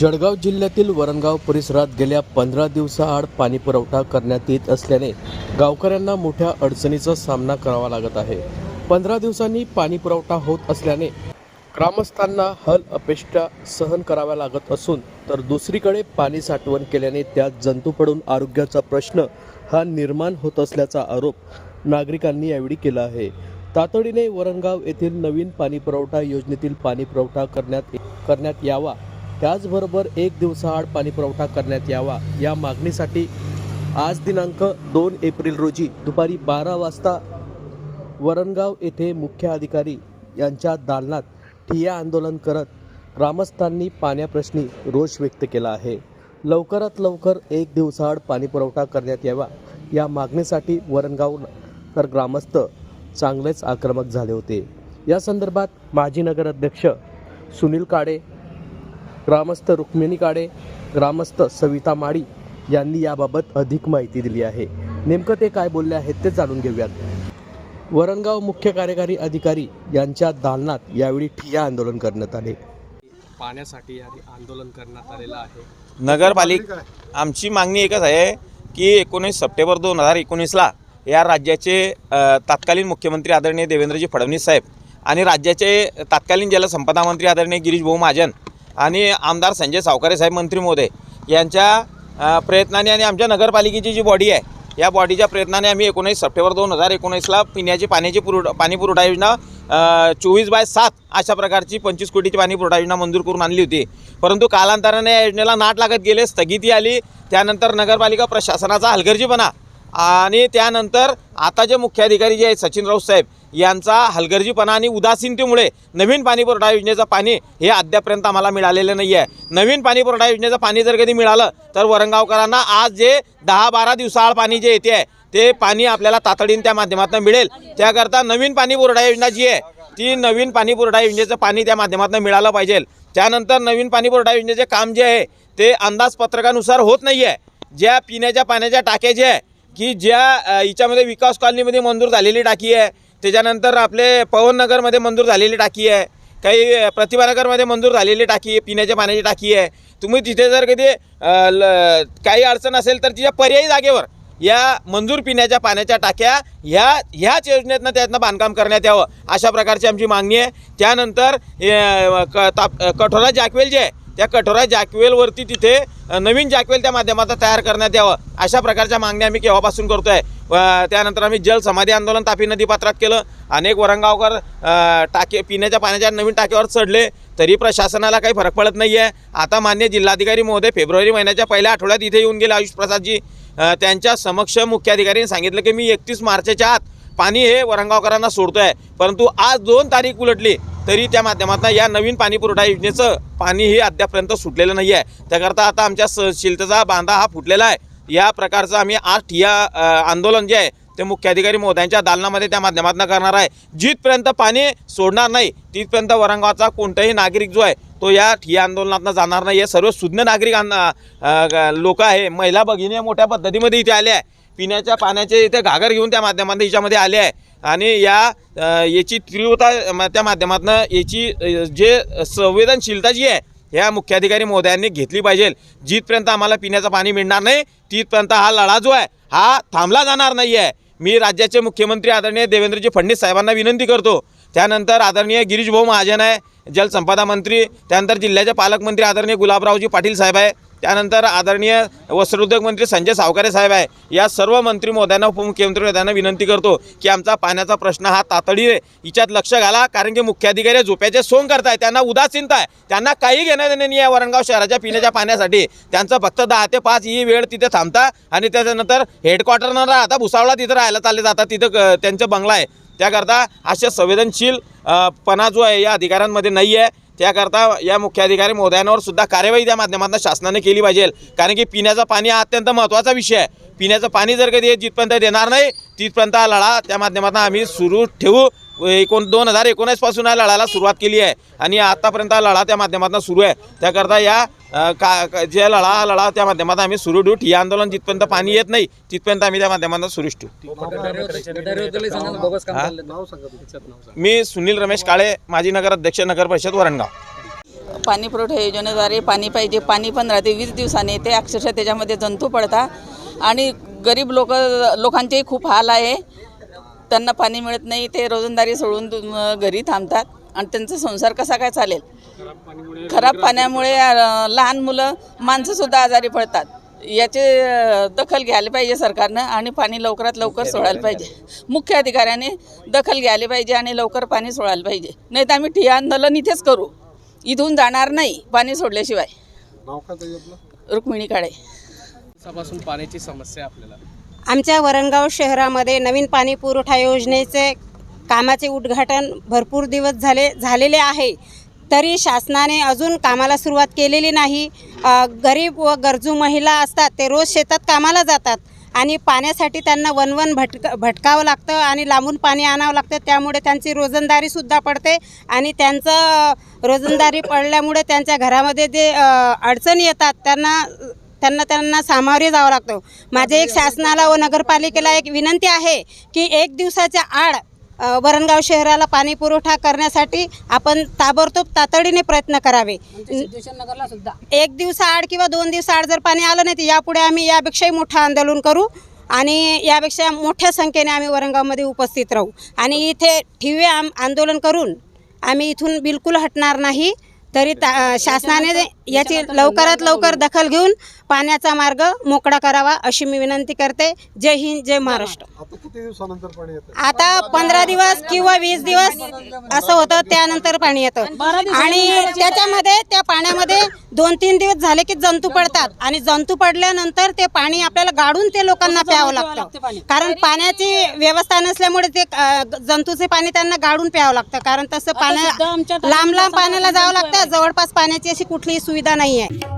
जळगाव जिल्ह्यातील वरणगाव परिसरात गेल्या पंधरा दिवसाआड पाणी पुरवठा करण्यात येत असल्याने गावकऱ्यांना मोठ्या अडचणीचा सामना करावा लागत आहे. पंधरा दिवसांनी पाणी पुरवठा होत असल्याने ग्रामस्थांना हल अपेष्टा सहन कराव्या लागत असून तर दुसरीकडे पाणी साठवण केल्याने त्यात जंतू पडून आरोग्याचा प्रश्न हा निर्माण होत असल्याचा आरोप नागरिकांनी यावेळी केला आहे. तातडीने वरणगाव येथील नवीन पाणी पुरवठा योजनेतील पाणी पुरवठा करण्यात करण्यात यावा. त्याचबरोबर एक दिवसाआड पाणी पुरवठा करण्यात यावा या मागणीसाठी आज दिनांक दोन एप्रिल रोजी दुपारी बारा वाजता वरणगाव येथे मुख्य अधिकारी यांच्या दालनात ठिय्या आंदोलन करत ग्रामस्थांनी पाण्याप्रश्नी रोष व्यक्त केला आहे. लवकरात लवकर एक दिवसाआड पाणी पुरवठा करण्यात यावा या मागणीसाठी वरणगाव तर ग्रामस्थ चांगलेच आक्रमक झाले होते. या संदर्भात माजी नगराध्यक्ष सुनील काडे ग्रामस्थ रुक्मिणी काडे ग्रामस्थ सविता माळी यांनी याबाबत अधिक माहिती दिली आहे. नेमकं ते काय बोलले आहेत ते जाणून घेऊयात. वरणगाव मुख्य कार्यकारी अधिकारी यांच्या दालनात यावेळी ठिय्या आंदोलन करण्यात आले. पाण्यासाठी आंदोलन करण्यात आलेलं आहे. नगरपालिका आमची मागणी एकच आहे की एकोणीस सप्टेंबर दोन हजार एकोणीसला या राज्याचे तत्कालीन मुख्यमंत्री आदरणीय देवेंद्रजी फडणवीस साहेब आणि राज्याचे तत्कालीन जलसंपदा मंत्री आदरणीय गिरीश भाऊ महाजन आणि आमदार संजय सावकारे साहेब मंत्री महोदय यांच्या प्रयत्नाने आणि आमच्या नगरपालिकेची जी बॉडी आहे या बॉडीच्या प्रयत्नाने आम्ही एकोणीस सप्टेंबर दोन हजार एकोणीसला पिण्याची पाण्याची पुरवठा पाणी पुरवठा योजना चोवीस बाय सात अशा प्रकारची पंचवीस कोटीची पाणीपुरवठा योजना मंजूर करून आणली होती. परंतु कालांतराने या योजनेला नाट लागत गेले स्थगिती आली. त्यानंतर नगरपालिका प्रशासनाचा हलगर्जीपणा आणि त्यानंतर आता जे मुख्य अधिकारी जे आहेत सचिन राऊत साहेब यांचा हलगर्जीपणा आणि उदासीनतेमुळे नवीन पाणी पुरवठा योजनेचं पाणी हे अद्यापर्यंत आम्हाला मिळालेलं नाही आहे नवीन पाणी पुरवठा योजनेचं पाणी जर कधी मिळालं तर वरंगावकरांना आज जे दहा बारा दिवसाआड पाणी जे येते आहे ते पाणी आपल्याला तातडीने त्या माध्यमातून मिळेल. त्याकरता नवीन पाणी पुरवठा योजना जी आहे ती नवीन पाणी पुरवठा योजनेचं पाणी त्या माध्यमातून मिळालं पाहिजे. त्यानंतर नवीन पाणी पुरवठा योजनेचे काम जे आहे ते अंदाजपत्रकानुसार होत नाही आहे ज्या पिण्याच्या पाण्याच्या टाक्या जे आहे की ज्या हिच्यामध्ये विकास कॉलनीमध्ये मंजूर झालेली टाकी आहे. त्याच्यानंतर आपले पवननगरमध्ये मंजूर झालेली टाकी आहे. काही प्रतिभानगरमध्ये मंजूर झालेली टाकी आहे पिण्याच्या पाण्याची टाकी आहे. तुम्ही तिथे जर कधी ल- काही अडचण असेल तर तिच्या पर्यायी जागेवर या मंजूर पिण्याच्या पाण्याच्या टाक्या ह्या ह्याच योजनेतनं त्यातनं बांधकाम करण्यात यावं. अशा प्रकारची आमची मागणी आहे. त्यानंतर क ताप कठोरा जॅकवेल जे आहे त्या कठोरा जॅकवेलवरती तिथे नवीन जॅकवेल त्या माध्यमातून तयार करण्यात यावं. अशा प्रकारच्या मागण्या आम्ही केव्हापासून करतो आहे त्यानंतर आम्ही जल समाधी आंदोलन तापी नदीपात्रात केलं. अनेक वरंगावकर टाके पिण्याच्या पाण्याच्या नवीन टाक्यावर चढले. तरी प्रशासनाला काही फरक पडत नाही आहे आता मान्य जिल्हाधिकारी महोदय फेब्रुवारी महिन्याच्या पहिल्या आठवड्यात इथे येऊन गेले आयुष प्रसादजी. त्यांच्या समक्ष मुख्याधिकाऱ्यांनी सांगितलं की मी एकतीस मार्चच्या आत पाणी हे वरंगावकरांना सोडतो आहे परंतु आज दोन तारीख उलटली. तरी त्या माध्यमातून या नवीन पाणी पुरवठा योजनेचं पाणी हे अद्यापर्यंत सुटलेलं नाही आहे. त्याकरता आता आमच्या सहशीलतेचा बांधा हा फुटलेला आहे. या प्रकारचं आम्ही आज ठिया आंदोलन जे आहे ते मुख्याधिकारी महोदयांच्या दालनामध्ये त्या माध्यमातून करणार आहे. जिथपर्यंत पाणी सोडणार नाही तिथपर्यंत वरंगावचा कोणताही नागरिक जो आहे तो या ठिया आंदोलनातनं जाणार नाही. आहे सर्व सुज्ञ नागरिक लोक आहे महिला भगिनी मोठ्या पद्धतीमध्ये इथे आले आहे. पिण्याच्या पाण्याचे इथे घागर घेऊन त्या माध्यमातून हिच्यामध्ये आले आहे. आणि या याची तीव्रता म, त्या माध्यमातून याची जे संवेदनशीलता जी आहे ह्या मुख्याधिकारी महोदयांनी घेतली पाहिजे. जिथपर्यंत आम्हाला पिण्याचं पाणी मिळणार नाही तिथपर्यंत हा लढा जो आहे हा थांबला जाणार नाही आहे मी राज्याचे मुख्यमंत्री आदरणीय देवेंद्रजी फडणवीस साहेबांना विनंती करतो. त्यानंतर आदरणीय गिरीश भाऊ महाजन आहे जलसंपदा मंत्री त्यानंतर जिल्ह्याचे पालकमंत्री आदरणीय गुलाबरावजी पाटील साहेब आहे. त्यानंतर आदरणीय वस्त्रोद्योग मंत्री संजय सावकारे साहेब आहे. या सर्व मंत्री महोदयांना उपमुख्यमंत्री महोदयांना विनंती करतो की आमचा पाण्याचा प्रश्न हा तातडीने हिच्यात लक्ष घाला. कारण की मुख्याधिकारी झोप्याचे सोंग करताय त्यांना उदासीनता आहे. त्यांना काही घेणं देणं नाही आहे वरणगाव शहराच्या पिण्याच्या पाण्यासाठी. त्यांचं फक्त दहा ते पाच ही वेळ तिथे थांबता आणि त्याच्यानंतर हेडक्वार्टरनं राहता भुसावळा तिथं राहायला चालले जातात. तिथं त्यांचं बंगला आहे. त्याकरता अशा संवेदनशील पणा जो आहे या अधिकाऱ्यांमध्ये नाही आहे. त्याकरता या मुख्याधिकारी महोदयांवर सुद्धा कार्यवाही त्या माध्यमातून शासनाने केली पाहिजे. कारण की पिण्याचं पाणी हा अत्यंत महत्त्वाचा विषय आहे. पिण्याचं पाणी जर कधी जिथपर्यंत देणार नाही तिथपर्यंत हा लढा त्या माध्यमातून आम्ही सुरू ठेवू. एकोण दोन हजार एकोणीसपासून या लढाला सुरुवात केली आहे आणि आत्तापर्यंत हा लढा त्या माध्यमातून सुरू आहे त्याकरता या का जे लढा हा लढा त्या माध्यमातून आम्ही सुरू ठेवू ठिया आंदोलन जिथपर्यंत पाणी येत नाही तिथपर्यंत आम्ही त्या माध्यमातून सुरूच ठेवू मी सुनील रमेश काळे माजी नगर अध्यक्ष नगर परिषद वरणगाव पाणी पुरवठा योजनेद्वारे पाणी पाहिजे पाणी पंधरा ते वीस दिवसांनी येते अक्षरशः त्याच्यामध्ये जंतू पडतात आणि गरीब लोक लोकांचेही खूप हाल आहे त्यांना पाणी मिळत नाही ते रोजंदारी सोडून घरी थांबतात. आणि त्यांचा संसार कसा काय चालेल? खराब पाण्यामुळे लहान मुलं माणसंसुद्धा आजारी पडतात. याचे दखल घ्यायला पाहिजे सरकारनं आणि पाणी लवकरात लवकर सोडायला पाहिजे. मुख्य अधिकाऱ्याने दखल घ्यायला पाहिजे आणि लवकर पाणी सोडायला पाहिजे. नाही तर आम्ही ठिय्या आंदोलन इथेच करू. इथून जाणार नाही पाणी सोडल्याशिवाय. रुक्मिणी काळे. पाण्याची समस्या आपल्याला. आमच्या वरणगाव शहरामध्ये नवीन पाणी पुरवठा योजनेचे कामाचे उद्घाटन भरपूर दिवस झाले झालेले आहे. तरी शासनाने अजून कामाला सुरुवात केलेली नाही. गरीब व गरजू महिला असतात ते रोज शेतात कामाला जातात आणि पाण्यासाठी त्यांना वनवन भटक भटकावं लागतं आणि लांबून पाणी आणावं लागतं. त्यामुळे त्यांची रोजंदारीसुद्धा पडते आणि त्यांचं रोजंदारी पडल्यामुळे त्यांच्या घरामध्ये जे अडचणी येतात त्यांना त्यांना त्यांना सामोरे जावं लागतं. माझे एक शासनाला व नगरपालिकेला एक विनंती आहे की एक दिवसाच्या आड वरणगाव शहराला पाणी पुरवठा करण्यासाठी आपण ताबडतोब तातडीने प्रयत्न करावे. एक दिवसाआड किंवा दोन दिवसाआड जर पाणी आलं नाही तर यापुढे आम्ही यापेक्षाही मोठं आंदोलन करू आणि यापेक्षा मोठ्या संख्येने आम्ही वरणगावमध्ये उपस्थित राहू. आणि इथे ठिवे आम आंदोलन करून आम्ही इथून बिलकुल हटणार नाही. तरी ता शासनाने याची लवकरात लवकर दखल घेऊन पाण्याचा मार्ग मोकळा करावा अशी मी विनंती करते. जय हिंद जय महाराष्ट्र. आता किती दिवसानंतर पाणी येतं? आता पंधरा दिवस किंवा वीस दिवस असं होतं त्यानंतर पाणी येतं. आणि त्याच्यामध्ये त्या पाण्यामध्ये दोन तीन दिवस झाले की जंतू पडतात. आणि जंतू पडल्यानंतर ते पाणी आपल्याला गाडून ते लोकांना प्यावं लागतं. कारण पाण्याची व्यवस्था नसल्यामुळे ते जंतूचे पाणी त्यांना गाडून प्यावं लागतं. कारण तसं पाण्या लांब लांब पाण्याला जावं लागतं. जवळपास पाण्याची अशी कुठलीही सुविधा नाही आहे